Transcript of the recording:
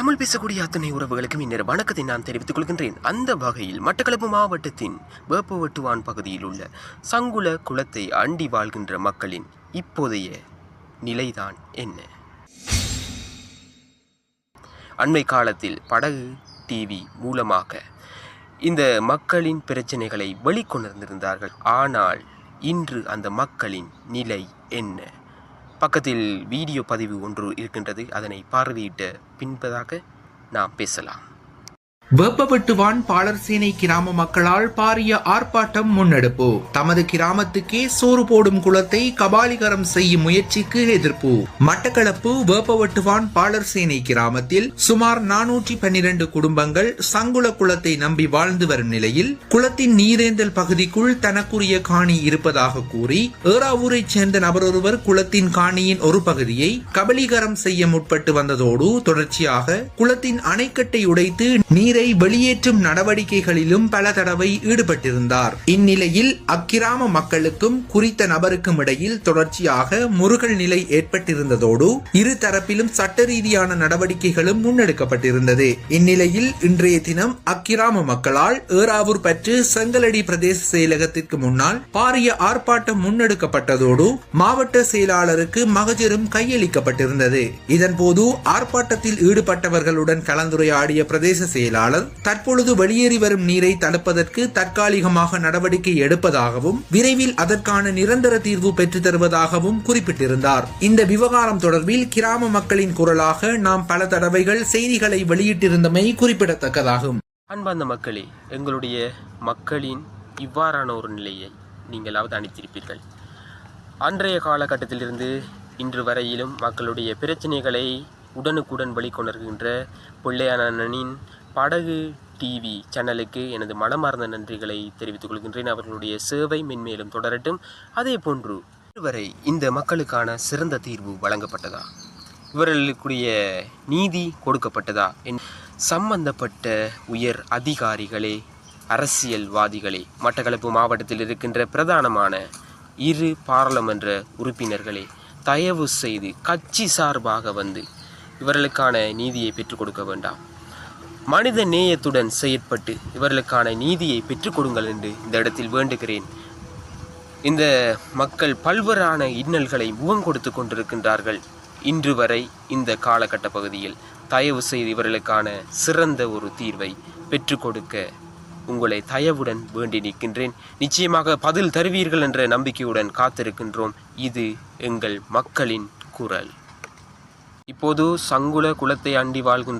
தமிழ் பேசக்கூடிய அத்தனை உறவுகளுக்கும் இந்நேர வணக்கத்தை நான் தெரிவித்துக் கொள்கின்றேன். அந்த வகையில் மட்டக்களப்பு மாவட்டத்தின் வேப்பவட்டுவான் பகுதியில் உள்ள சங்குல குளத்தை அண்டி வாழ்கின்ற மக்களின் இப்போதைய நிலைதான் என்ன? அண்மை காலத்தில் படகு டிவி மூலமாக இந்த மக்களின் பிரச்சனைகளை வெளிக்கொணர்ந்திருந்தார்கள். ஆனால் இன்று அந்த மக்களின் நிலை என்ன? பக்கத்தில் வீடியோ பதிவு ஒன்று இருக்கின்றது. அதனை பார்வையிட்ட பின்பதாக நாம் பேசலாம். வெப்பவெட்டுவான் பாலர்சேனை கிராம மக்களால் பாரிய ஆர்ப்பாட்டம் முன்னெடுப்பு. தமது கிராமத்துக்கே சோறு போடும் குளத்தை கபாலிகரம் செய்யும் முயற்சிக்கு எதிர்ப்பு. மட்டக்களப்பு வேப்பவெட்டுவான் பாலர்சேனை கிராமத்தில் சுமார் நானூற்றி பன்னிரண்டு குடும்பங்கள் சங்குள குளத்தை நம்பி வாழ்ந்து வரும் நிலையில் குளத்தின் நீரேந்தல் பகுதிக்குள் தனக்குரிய காணி இருப்பதாக கூறி ஏறாவூரைச் சேர்ந்த நபரொருவர் குளத்தின் காணியின் ஒரு பகுதியை கபலீகரம் செய்ய முற்பட்டு வந்ததோடு தொடர்ச்சியாக குளத்தின் அணைக்கட்டை உடைத்து நீரை வெளியேற்றும் நடவடிக்கைகளிலும் பல தடவை ஈடுபட்டிருந்தார். இந்நிலையில் அக்கிராம மக்களுக்கும் குறித்த நபருக்கும் இடையில் தொடர்ச்சியாக முருகல் நிலை ஏற்பட்டிருந்ததோடு இரு தரப்பிலும் சட்ட ரீதியான நடவடிக்கைகளும் முன்னெடுக்கப்பட்டிருந்தது. இந்நிலையில் இன்றைய தினம் அக்கிராம மக்களால் ஏறாவூர் பற்று செங்கலடி பிரதேச செயலகத்திற்கு முன்னால் பாரிய ஆர்ப்பாட்டம் முன்னெடுக்கப்பட்டதோடு மாவட்ட செயலாளருக்கு மகஜரும் கையளிக்கப்பட்டிருந்தது. இதன்போது ஆர்ப்பாட்டத்தில் ஈடுபட்டவர்களுடன் கலந்துரையாடிய பிரதேச செயலாளர் செயலாளர் தற்பொழுது வெளியேறி வரும் நீரை தடுப்பதற்கு தற்காலிகமாக நடவடிக்கை எடுப்பதாகவும் விரைவில் அதற்கான நிரந்தர தீர்வு பெற்றுத் தருவதாகவும் குறிப்பிட்டிருந்தார். இந்த விவகாரம் தொடர்பில் கிராம மக்களின் குரலாக நாம் பல தடவைகள் செய்திகளை வெளியிட்டிருந்தமை குறிப்பிடத்தக்கதாகும். அன்பார்ந்த மக்களே எங்களுடைய மக்களின் இவ்வாறான ஒரு நிலையை நீங்கள் அவதானித்திருப்பீர்கள் அன்றைய காலகட்டத்திலிருந்து இன்று வரையிலும் மக்களுடைய பிரச்சனைகளை உடனுக்குடன் வெளிக்கொணர்கின்ற பிள்ளையானனின் படகு டிவி சேனலுக்கு எனது மனமார்ந்த நன்றிகளை தெரிவித்துக் கொள்கின்றேன். அவர்களுடைய சேவை மென்மேலும் தொடரட்டும். அதே போன்று இதுவரை இந்த மக்களுக்கான சிறந்த தீர்வு வழங்கப்பட்டதா? இவர்களுக்குரிய நீதி கொடுக்கப்பட்டதா? என் சம்பந்தப்பட்ட உயர் அதிகாரிகளே அரசியல்வாதிகளே மட்டக்களப்பு மாவட்டத்தில் இருக்கின்ற பிரதானமான இரு பாராளுமன்ற உறுப்பினர்களே தயவு செய்து கட்சி சார்பாக வந்து இவர்களுக்கான நீதியை பெற்றுக் கொடுக்க வேண்டாம். மனித நேயத்துடன் செயற்பட்டு இவர்களுக்கான நீதியை பெற்றுக் கொடுங்கள் என்று இந்த இடத்தில் வேண்டுகிறேன். இந்த மக்கள் பல்வேறான இன்னல்களை முகம் கொடுத்து கொண்டிருக்கின்றார்கள். இன்று வரை இந்த காலகட்ட பகுதியில் தயவு செய்து இவர்களுக்கான சிறந்த ஒரு தீர்வை பெற்றுக் கொடுக்க உங்களை தயவுடன் வேண்டி நிற்கின்றேன். நிச்சயமாக பதில் தருவீர்கள் என்ற நம்பிக்கையுடன் காத்திருக்கின்றோம். இது எங்கள் மக்களின் குரல். இப்போது சங்குல குலத்தை அண்டி வாழ்கின்ற